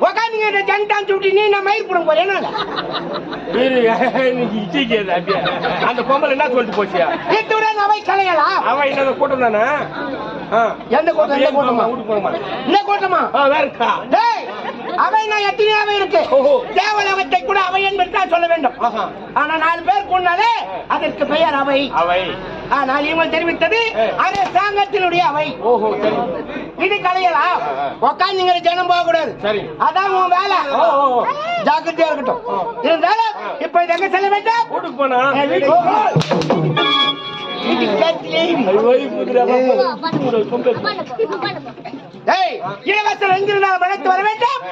உக்காந்துங்க இந்த ஜன்டான் சுட்டி நீ நான் மயிர் புடுங்க போறேன் என்ன. அந்த பொம்பளை என்ன சொல்லிட்டு போச்சியா? இத்துடன் அவை கலையலாம் அவன் என்ன கூட்டம் தானே. எந்த கூட்டம் எந்த கூட்டமா? என்ன கூட்டமா? வேற இருக்கா? அவை நான் எத்தனை அவை இருக்கு. தேவலவத்தை கூட அவை என்பது தான் சொல்ல வேண்டும். ஆனா நாலு பேர் கொண்டாலே அதற்கு பெயர் அவை. அவை. ஆனால் இவங்க தெரிவித்தது. அரசாங்கத்தினுடைய அவை. இது கலையலாம். உக்காந்துங்கிற ஜனம் போக கூடாது சரி. அதான் உன் வேலை. ஜாக்கிரதையா இருக்கட்டும். இருந்தாலும் இப்ப இது எங்க செல்ல வேண்டாம். வீட்டுக்கு கேட்டியே இளவரசர் எங்கிருந்தாலும் வளர்த்து வர வேண்டும்.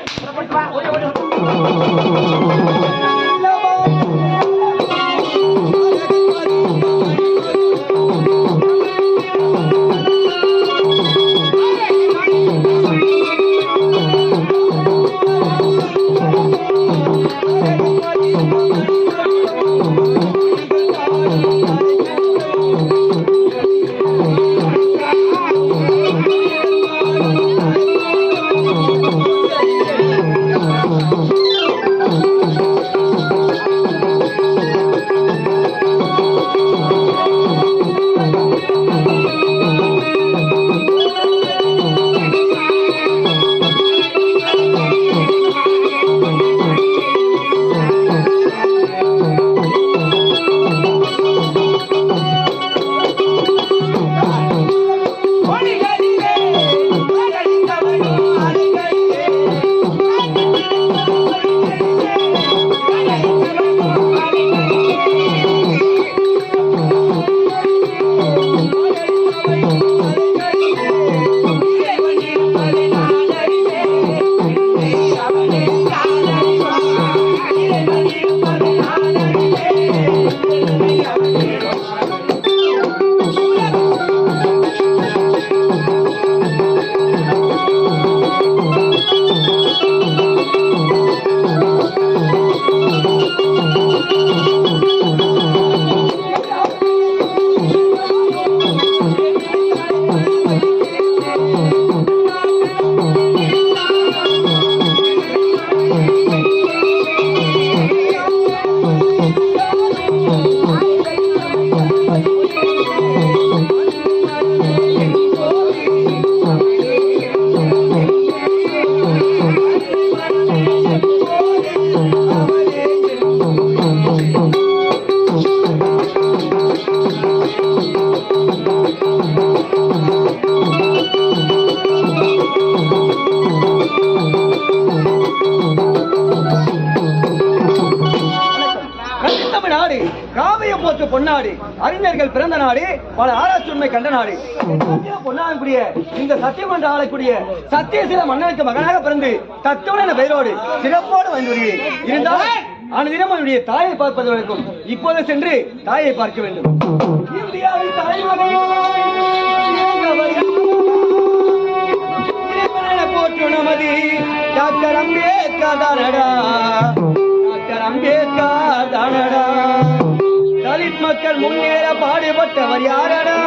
ஆராய்ச்சி உண்மை கண்ட நாடு. பொன்னாகக்கூடிய இந்த சத்தியம் என்று ஆளக்கூடிய சத்தியசீல மன்னனுக்கு மகனாக பிறந்து தத்துவன் என்ற பெயரோடு சிறப்போடு வந்து வருகிறேன் இருந்தாலும் அனுதினம் அவனுடைய தாயை பார்ப்பது வழக்கம் இப்போது சென்று தாயை பார்க்க வேண்டும். இந்தியாவின் தலைமகன் இறைவனென போற்றும் டாக்டர் அம்பேத்கர் தானடா. டாக்டர் அம்பேத்கர் தானடா. தலித் மக்கள் முன்னேற பாடுபட்டவர் யாரடா?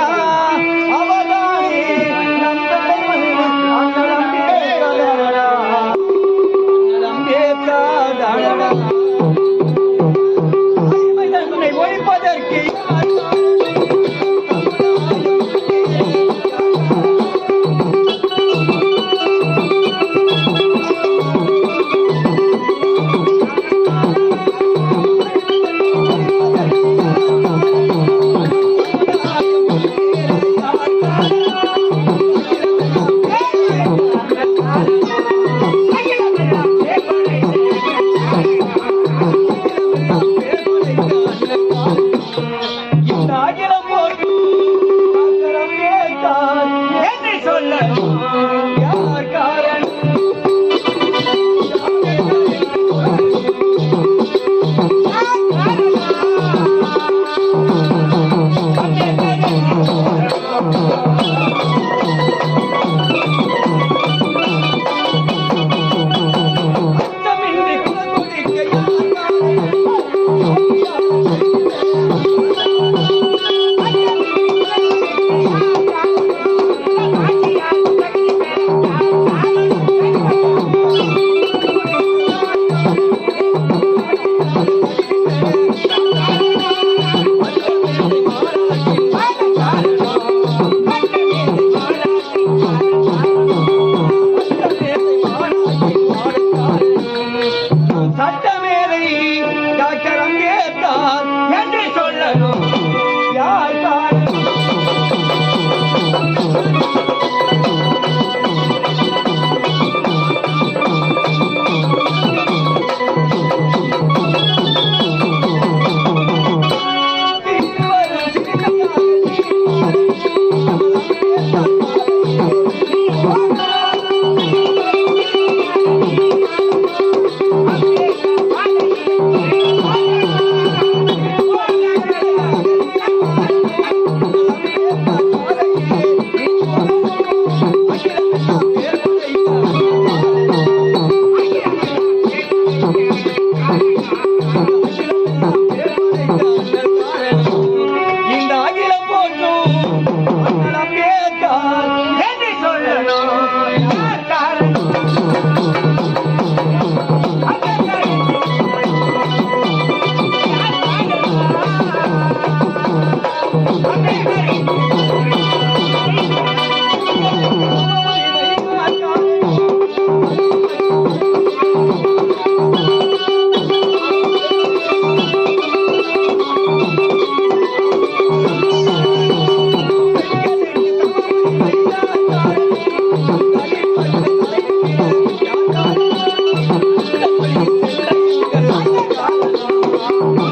Thank.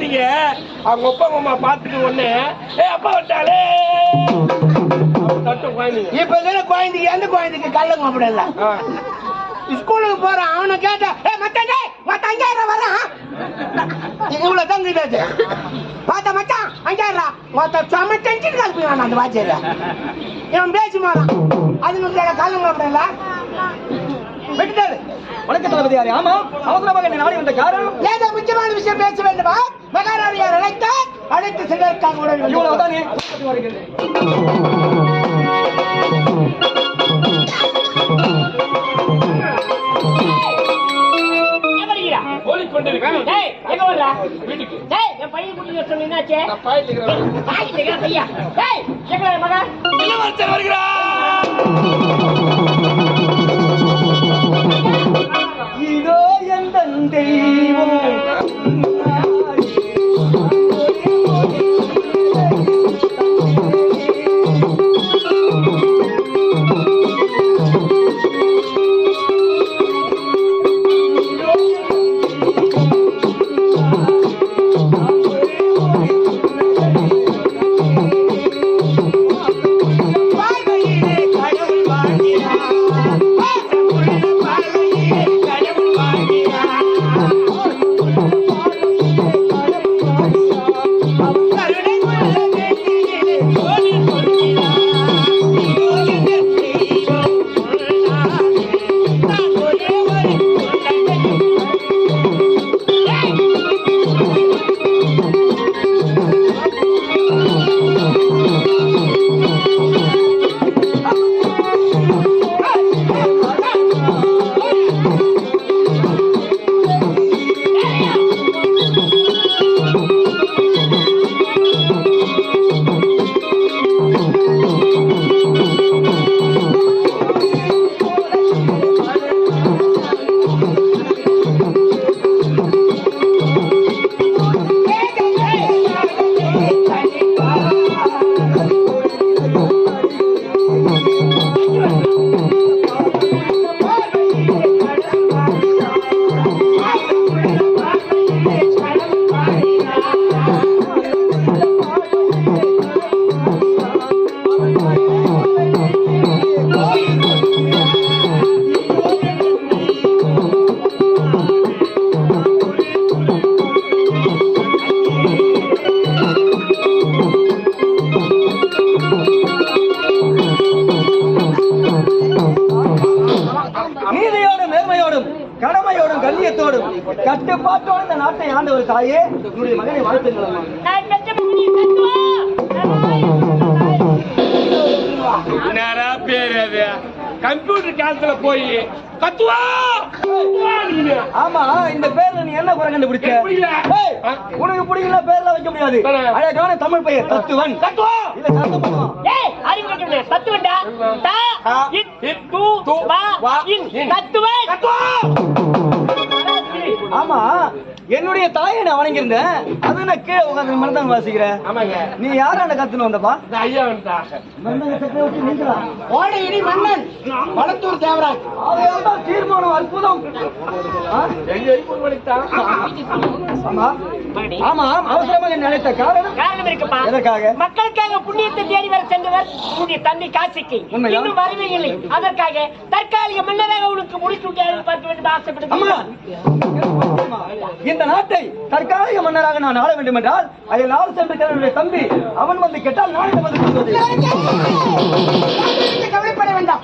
குழந்தைங்க அவங்க அப்பா அம்மா பார்த்துட்டு உடனே ஏ அப்பா குழந்தைங்க. இப்ப இருக்கிற குழந்தைக்கு எந்த குழந்தைக்கு இல்ல? ஆ. ஸ்கூலுக்கு போறான் அவனை கேட்டா ஏ மச்சான் டேய் மச்சான் அஞ்சாயிரம் வரான் இவ்வளவு தான் கிட்ட பார்த்தா மச்சான் அஞ்சாயிரம் மொத்த செம்ம டென்ஷன் கலப்பிடுவான் அந்த வாத்தியார. இவன் பேசி போறான். அதுங்க கல்லுங்க அப்படி விட்டுட்டாரு வணக்க தளபதியாரே ஆமா அவசரமாக என்னை நாடி வந்த காரணம் ஏதோ முக்கியமான விஷயம் பேச வேண்டுமா? மகாராணியார் அழைத்தார். அழைத்து செல்வதற்காக உடன். இவ்வளவுதானே வருகிறேன் ஓடிக் கொண்டிருக்கிறேன். வீட்டுக்கு நான் பாயிட்டு இருக்கிறேன். இளவரசர் வருகிறார். இதோ எந்த தெய்வம் கம்ப்யூட்டர் காலத்துல போய் கத்துவா. ஆமா இந்த பேர்ல நீ என்ன குறை கண்டுபிடிச்ச. ஏய்? உனக்கு பிடிக்கல பேர்ல வைக்க முடியாது தானே. அழகான தமிழ் பெயர் தத்துவன் கத்துவா இல்ல சத்தம் பண்ணுவான் ஆ. இத், து, வா, இன். கத்துவா ஆமா என்னுடைய தாயை நான் வணங்கியிருந்தேன். அது நான் கீழே உட்காந்து மனதான் வாசிக்கிறேன் ஆமாங்க. நீ யாராண்ட கத்துன்னு வந்தப்பா? ஐயா ஓடையிடி மன்னன் வளத்தூர் தேவராஜ். அவையால் தான் தீர்மானம் அற்புதம். ஆமா. ஆமா அவசரமாக அழைத்த காரணம்? காரணம் இருக்குப்பா. எதற்காக? மக்களுக்காக புண்ணியத்தை தேடி வர சென்றவர் உன்னுடைய தந்தை காசிக்கு? இன்னும் வரவே இல்லை. அதற்காக தற்காலிக மன்னராக உனக்கு அருள் பார்க்க வேண்டும் அம்மா ஆசைப்படுகிறேன். இந்த நாட்டை தற்காலிக மன்னராக நான் ஆள வேண்டும் என்றால் அதை நாள் சென்று தம்பி அவன் வந்து கேட்டால் நான் வந்து கவலைப்பட வேண்டாம்.